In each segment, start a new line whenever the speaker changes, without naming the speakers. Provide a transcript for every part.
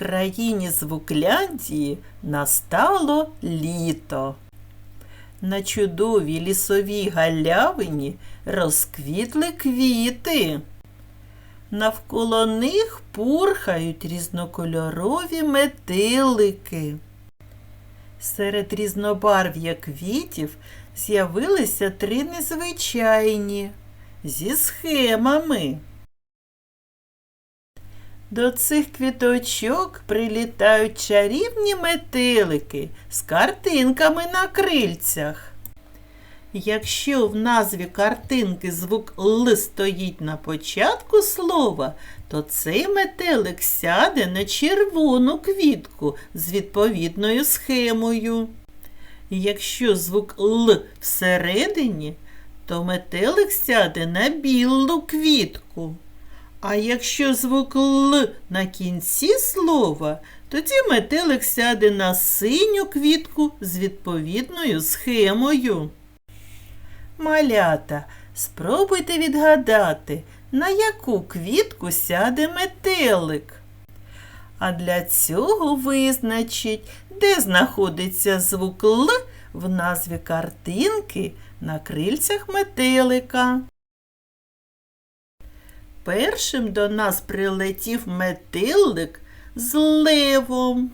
Країні Звукляндії настало літо. На чудовій лісовій галявині розквітли квіти. Навколо них пурхають різнокольорові метелики. Серед різнобарв'я квітів з'явилися три незвичайні зі схемами. До цих квіточок прилітають чарівні метелики з картинками на крильцях. Якщо в назві картинки звук Л стоїть на початку слова, то цей метелик сяде на червону квітку з відповідною схемою. Якщо звук Л всередині, то метелик сяде на білу квітку. А якщо звук Л на кінці слова, тоді метелик сяде на синю квітку з відповідною схемою. Малята, спробуйте відгадати, на яку квітку сяде метелик. А для цього визначіть, де знаходиться звук Л в назві картинки на крильцях метелика. Першим до нас прилетів метелик з левом.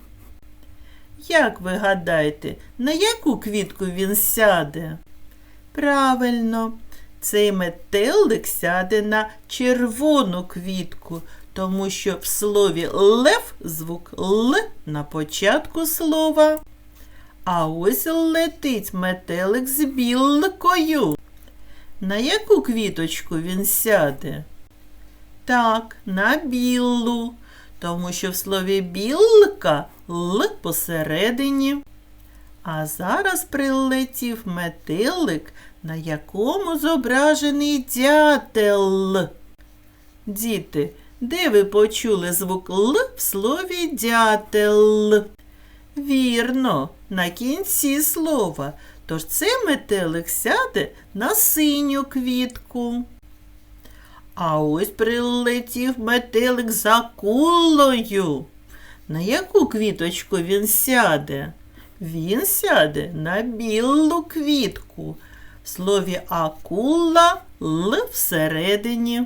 Як ви гадаєте, на яку квітку він сяде? Правильно, цей метелик сяде на червону квітку, тому що в слові лев звук Л на початку слова. А ось летить метелик з білкою. На яку квіточку він сяде? Так, на білу, тому що в слові білка Л посередині. А зараз прилетів метелик, на якому зображений дятел. Діти, де ви почули звук Л в слові дятел? Вірно, на кінці слова. Тож цей метелик сяде на синю квітку. А ось прилетів метелик за кулою. На яку квіточку він сяде? Він сяде на білу квітку. В слові акула Л всередині.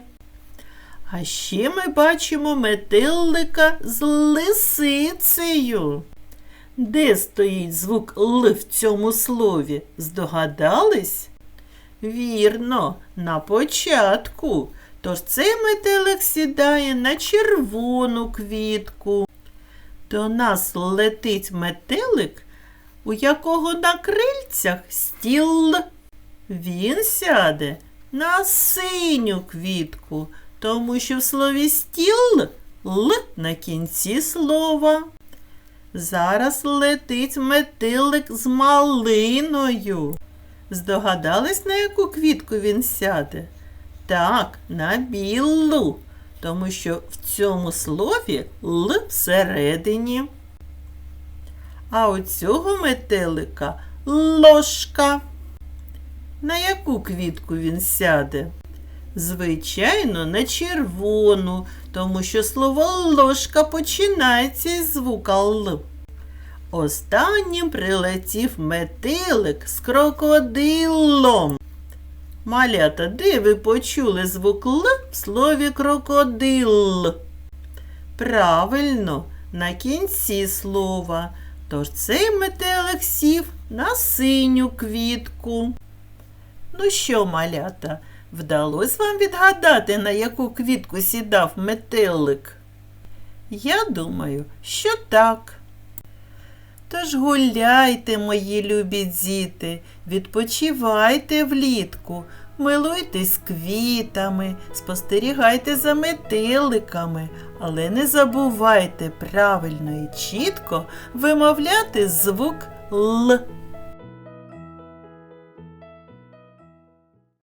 А ще ми бачимо метелика з лисицею. Де стоїть звук Л в цьому слові? Здогадались? Вірно, на початку. Тож цей метелик сідає на червону квітку. До нас летить метелик, у якого на крильцях стіл. Він сяде на синю квітку, тому що в слові стіл Л на кінці слова. Зараз летить метелик з малиною. Здогадались, на яку квітку він сяде? Так, на білу, тому що в цьому слові Л всередині. А у цього метелика ложка. На яку квітку він сяде? Звичайно, на червону, тому що слово ложка починається із звука Л. Останнім прилетів метелик з крокодилом. Малята, де ви почули звук Л в слові крокодил? Правильно, на кінці слова. Тож цей метелик сів на синю квітку. Ну що, малята, вдалося вам відгадати, на яку квітку сідав метелик? Я думаю, що так. Тож гуляйте, мої любі діти, відпочивайте влітку, милуйтесь квітами, спостерігайте за метеликами, але не забувайте правильно і чітко вимовляти звук Л.